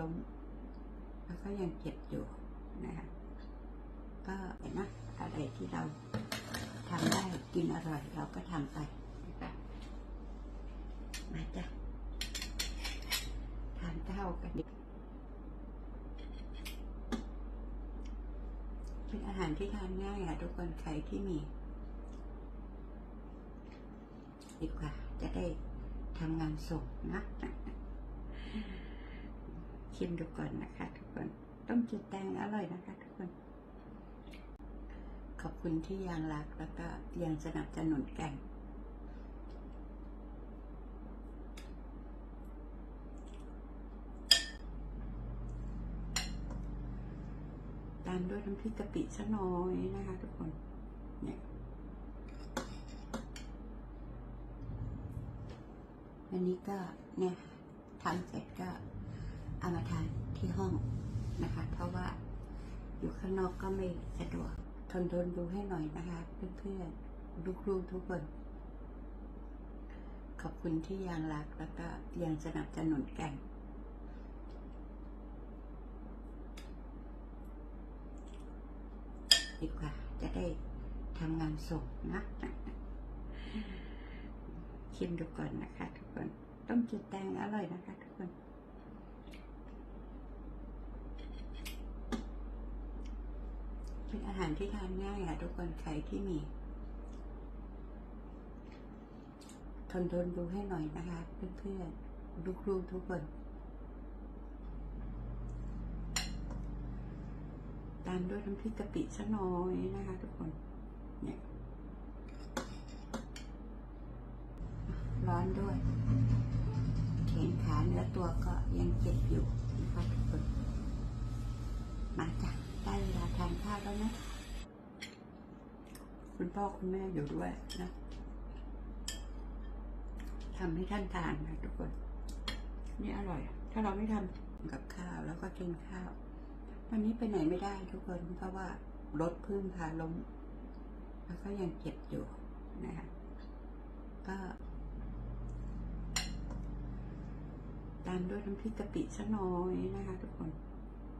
ล้ม แล้วก็ยังเจ็บอยู่นะคะก็เห็นนะอะไรที่เราทำได้กินอร่อย เราก็ทำไปนะคะมาจ้ะทานข้ากันดิเป็นอาหารที่ทานง่ายอะทุกคนใครที่มีดีกว่าจะได้ทำงานส่งนะ ชิมดูก่อนนะคะ ทุกคน ต้มจืดแตงอร่อยนะคะ ทุกคน ขอบคุณที่ยังรักแล้วก็ยังสนับสนุนกัน ตามด้วยน้ำพริกกะปิสน่อยนะคะ ทุกคน เนี่ยวันนี้ก็เนี่ยทำเสร็จก็ เอามาทานที่ห้องนะคะ เพราะว่าอยู่ข้างนอกก็ไม่สะดวกทนทนดูให้หน่อยนะคะ เพื่อนๆลูกๆทุกคน ขอบคุณที่ยังรักแล้วก็ยังสนับสนุนกัน ดีกว่าจะได้ทำงานส่งนะชิมดูก่อนนะคะ ทุกคน ต้มจืดแตงอร่อยนะคะ ทุกคน เป็นอาหารที่ทานง่ายอะ ทุกคนใครที่มี ทนทนดูให้หน่อยนะคะ เพื่อนๆลูกๆทุกคน ตามด้วยน้ำพริกกะปิสักหน่อยนะคะ ทุกคน เนี่ยร้อนด้วยแขนขาเนื้อตัวก็ยังเจ็บอยู่นะคะทุกคน มาจ้ะ ได้เวลาทานข้าวแล้วนะ คุณพ่อคุณแม่อยู่ด้วยนะทำให้ท่านทานนะทุกคน นี่อร่อย ถ้าเราไม่ทำกับข้าวแล้วก็กินข้าว วันนี้ไปไหนไม่ได้ทุกคนเพราะว่ารถพึ่งพาล้ม แล้วก็ยังเจ็บอยู่นะคะก็ตามด้วยน้ำพริกกะปิสักหน่อยนะคะทุกคน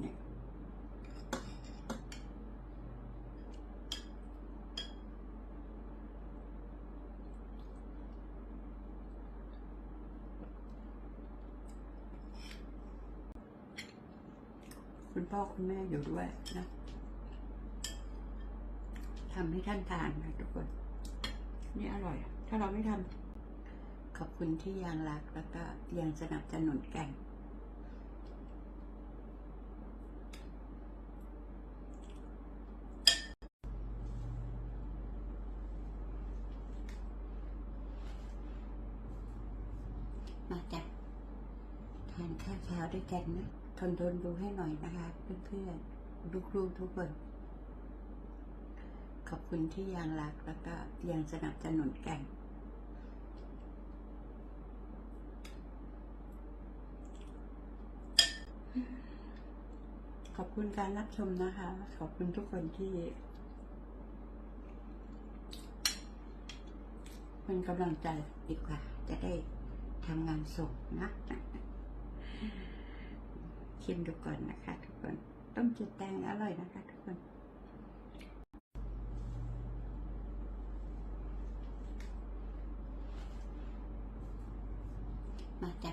เนี่ย คุณพ่อคุณแม่อยู่ด้วยนะทำให้ท่านทานนะทุกคน นี่อร่อย ถ้าเราไม่ทำขอบคุณที่ยังรักแล้วก็ยังสนับสนุนกันมาจ้ะทานข้าวเช้าด้วยกันนะ ทนทนดูให้หน่อยนะคะเพื่อนๆลูกๆทุกคนขอบคุณที่ยังรักแล้วก็ยังสนับสนุนกัน ขอบคุณการรับชมนะคะ ขอบคุณทุกคนที่เป็นกำลังใจดีกว่า จะได้ทำงานส่งนะ ชิมดูก่อนนะคะ ทุกคน ต้มจืดแตงอร่อยนะคะ ทุกคน มาจ้ะ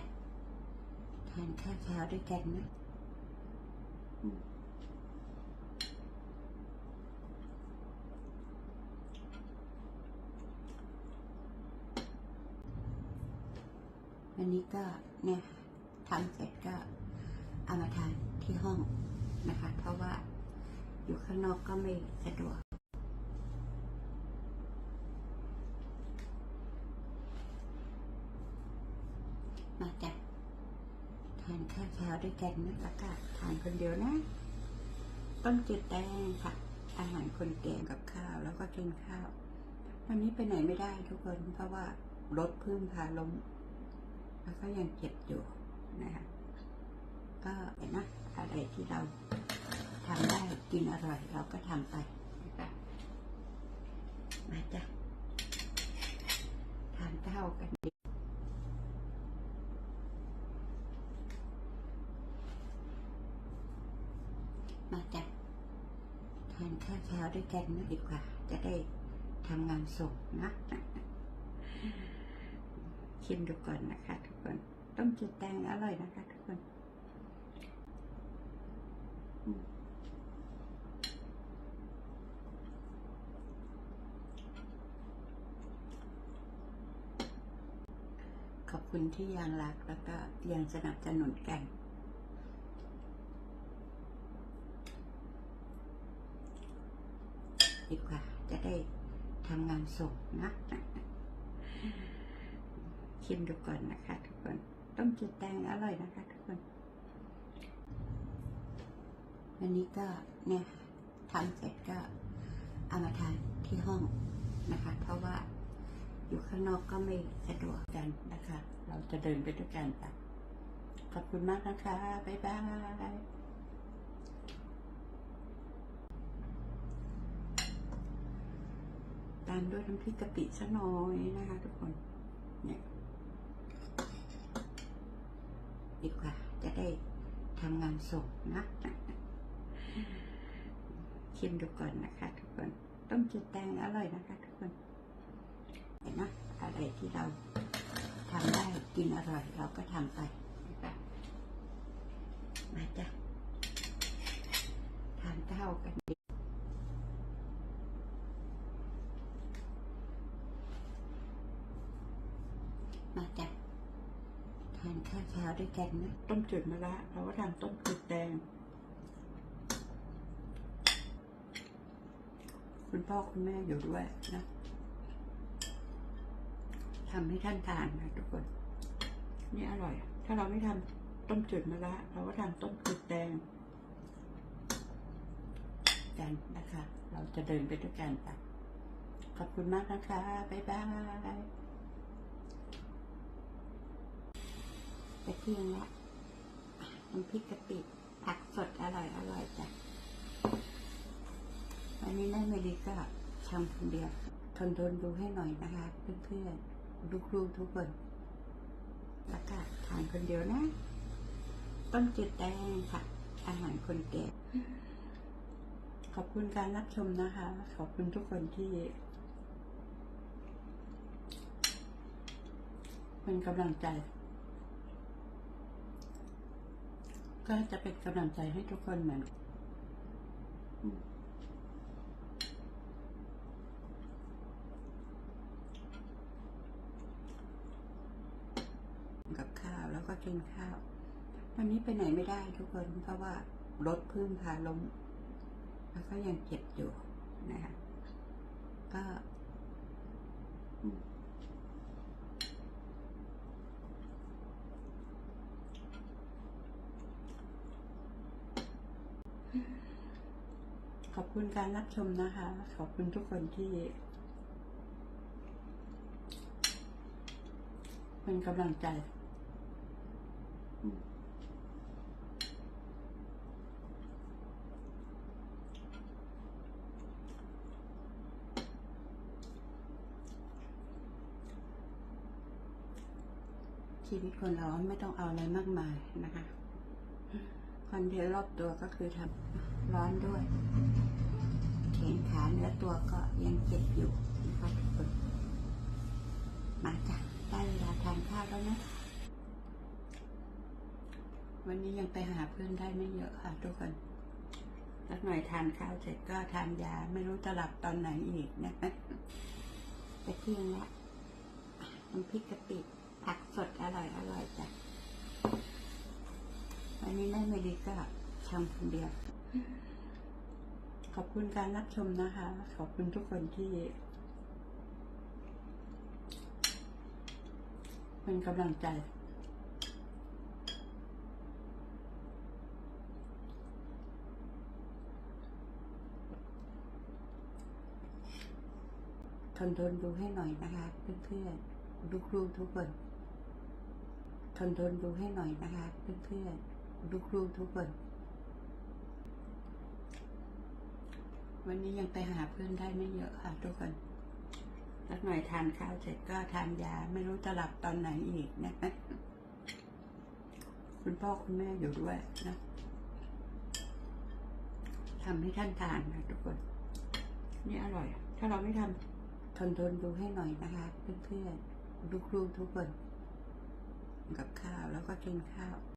ทานข้าวเช้าด้วยกันนะวันนี้ก็เนี่ยทำเสร็จก็ เอามาทานที่ห้องนะคะ เพราะว่าอยู่ข้างนอกก็ไม่สะดวก มาจ้ะทานข้าวเช้าด้วยกันนะแล้วก็ทานคนเดียวนะ ต้มจืดแตงค่ะ อาหารคนแก่กับข้าวแล้วก็กินข้าววันนี้ไปไหนไม่ได้ทุกคนเพราะว่ารถพึ่งพาล้มแล้วก็ยังเจ็บอยู่นะคะ ก็เห็นะอะไรที่เราทำได้กินอร่อย เราก็ทำไปนะคะมาจ้ะทานข้ากันดีมาจ้ะทานข้าวเช้าด้วยกันนะดีกว่า จะได้ทำงานส่งนะชิมดูก่อนนะคะ ทุกคน ต้มจืดแตงอร่อยนะคะ ทุกคน ขอบคุณที่ยังรักแล้วก็ยังสนับสนุนกัน ดีกว่า จะได้ทำงานส่งนะชิมดูก่อนนะคะ ทุกคน ต้มจืดแตงอร่อยนะคะ ทุกคน วันนี้ก็เนี่ยค่ะทำเสร็จก็เอามาทานที่ห้องนะคะ เพราะว่าอยู่ข้างนอกก็ไม่สะดวกกันนะคะ เราจะเดินไปด้วยกันค่ะขอบคุณมากนะคะ บ๊ายบายตามด้วยน้ำพริกกะปิสักหน่อยนะคะทุกคน เนี่ยดีกว่าจะได้ทำงานส่งนะ ชิมดูก่อนนะคะ ทุกคน ต้มจืดแตงอร่อยนะคะ ทุกคน เห็นนะอะไรที่เราทำได้กินอร่อยเราก็ทำไปนะคะมาจ้ะทานข้าวกันดีมาจ้ะทานข้าวเช้าด้วยกันนะ ต้มจืดมะระเราก็ทำต้มจืดแดง คุณพ่อคุณแม่อยู่ด้วยนะทำให้ท่านทานนะทุกคน นี่อร่อย ถ้าเราไม่ทำต้มจืดมะระเราก็ทำต้มจืดแดงกันนะคะ เราจะเดินไปด้วยกันค่ะขอบคุณมากนะคะ บ๊ายบายไปเที่ยงละน้ำพริกกะปิผักสดอร่อยอร่อยจ้ะ วันนี้แม่เมลีก็ทำคนเดียว ทนทนดูให้หน่อยนะคะ เพื่อนๆลูกๆทุกคน แล้วก็ทานคนเดียวนะ ต้มจืดแดงค่ะ อาหารคนแก่ ขอบคุณการรับชมนะคะ ขอบคุณทุกคนที่เป็นกำลังใจ ก็จะเป็นกำลังใจให้ทุกคนเหมือนอืมกับข้าวแล้ว กินข้าว วันนี้ไปไหนไม่ได้ทุกคนเพราะว่ารถพึ่งพาลงแล้วก็ยังเจ็บอยู่นะคะก็ขอบคุณการรับชมนะคะ ขอบคุณทุกคนที่ เป็นกำลังใจ ชีวิตคนเราไม่ต้องเอาอะไรมากมายนะคะคอนเดียวรอบตัวก็คือทำร้อนด้วยแขนขาเนื้อตัวก็ยังเจ็บอยู่นะคะทุกคนมาจ้ะได้เวลาทานข้าวแล้วนะ วันนี้ยังไปหาเพื่อนได้ไม่เยอะค่ะทุกคนสักหน่อยทานข้าวเสร็จก็ทานยาไม่รู้จะหลับตอนไหนอีกนะคะไปเที่ยงละน้ำพริกกะปิ ผักสดอร่อยอร่อยจ้ะวันนี้แม่เมลีก็ทำคนเดียว ขอบคุณการรับชมนะคะ ขอบคุณทุกคนที่เป็นกำลังใจ ทนทนดูให้หน่อยนะคะ เพื่อนๆ ลูกๆทุกคน ทนทนดูให้หน่อยนะคะเพื่อนๆลูกๆทุกคน วันนี้ยังไปหาเพื่อนได้ไม่เยอะค่ะ ทุกคนสักหน่อยทานข้าวเสร็จก็ทานยาไม่รู้จะหลับตอนไหนอีกนะคุณพ่อคุณแม่อยู่ด้วยนะทำให้ท่านทานนะทุกคน นี่อร่อย ถ้าเราไม่ทำทนทนดูให้หน่อยนะคะ เพื่อนๆลูกๆทุกคน กับข้าวแล้วก็กินข้าว